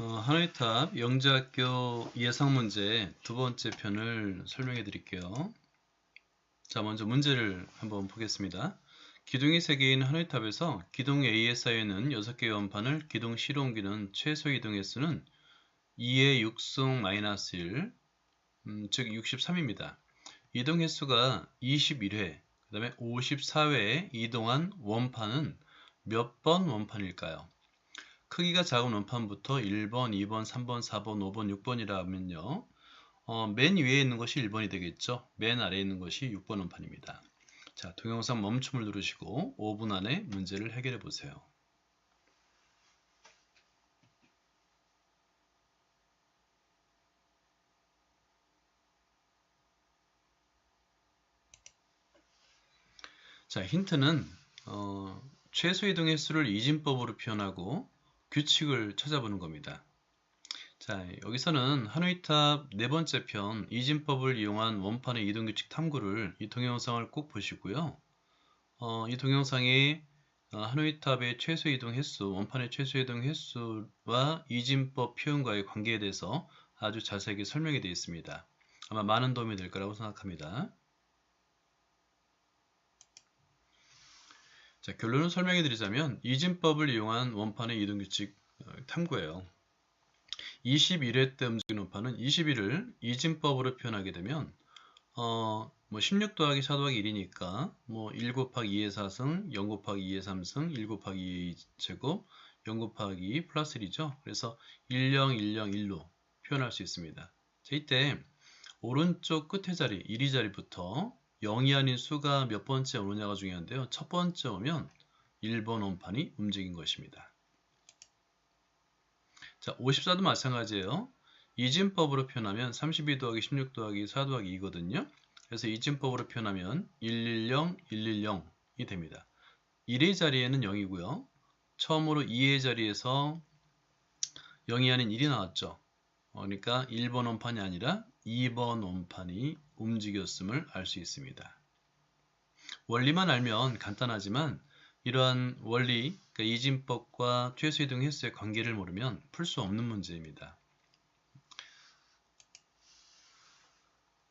어, 하나이탑 영재학교 예상문제 두 번째 편을 설명해 드릴게요. 자, 먼저 문제를 한번 보겠습니다. 기둥이 3개인 하나이탑에서 기둥 A에 쌓여있는 6개의 원판을 기둥 C로 옮기는 최소 이동 횟수는 2의 6승 마이너스 1, 음, 즉 63입니다. 이동 횟수가 21회, 그 다음에 54회에 이동한 원판은 몇 번 원판일까요? 크기가 작은 원판부터 1번, 2번, 3번, 4번, 5번, 6번이라 하면요. 어, 맨 위에 있는 것이 1번이 되겠죠. 맨 아래에 있는 것이 6번 원판입니다. 자, 동영상 멈춤을 누르시고 5분 안에 문제를 해결해 보세요. 자, 힌트는 어, 최소 이동 횟수를 이진법으로 표현하고 규칙을 찾아보는 겁니다. 자, 여기서는 하누이탑 네 번째 편 이진법을 이용한 원판의 이동규칙 탐구를 이 동영상을 꼭 보시고요. 어, 이 동영상이 어, 하누이탑의 최소 이동 횟수, 원판의 최소 이동 횟수와 이진법 표현과의 관계에 대해서 아주 자세하게 설명이 되어 있습니다. 아마 많은 도움이 될 거라고 생각합니다. 자, 결론을 설명해 드리자면 이진법을 이용한 원판의 이동규칙 어, 탐구예요. 21회 때 움직이는 원판은 21을 이진법으로 표현하게 되면 어, 뭐16 더하기 4 더하기 1이니까 뭐1 곱하기 2의 4승, 0 곱하기 2의 3승, 1 곱하기 2의 제곱, 0 곱하기 2 플러스 1이죠. 그래서 10, 10, 1로 표현할 수 있습니다. 자, 이때 오른쪽 끝에 자리, 1위 자리부터 0이 아닌 수가 몇 번째 오느냐가 중요한데요. 첫 번째 오면 1번 원판이 움직인 것입니다. 자, 54도 마찬가지예요. 이진법으로 표현하면 32 더하기 16 더하기 4 더하기 2거든요. 그래서 이진법으로 표현하면 110, 110이 됩니다. 1의 자리에는 0이고요. 처음으로 2의 자리에서 0이 아닌 1이 나왔죠. 그러니까 1번 원판이 아니라 2번 원판이 움직였음을 알 수 있습니다. 원리만 알면 간단하지만 이러한 원리, 그러니까 이진법과 최소이동 횟수의 관계를 모르면 풀 수 없는 문제입니다.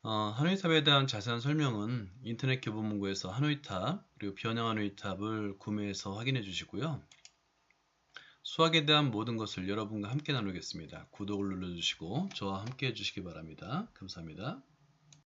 어, 하노이탑에 대한 자세한 설명은 인터넷 교보문고에서 하노이탑 그리고 변형 하노이탑을 구매해서 확인해 주시고요. 수학에 대한 모든 것을 여러분과 함께 나누겠습니다. 구독을 눌러주시고 저와 함께 해주시기 바랍니다. 감사합니다.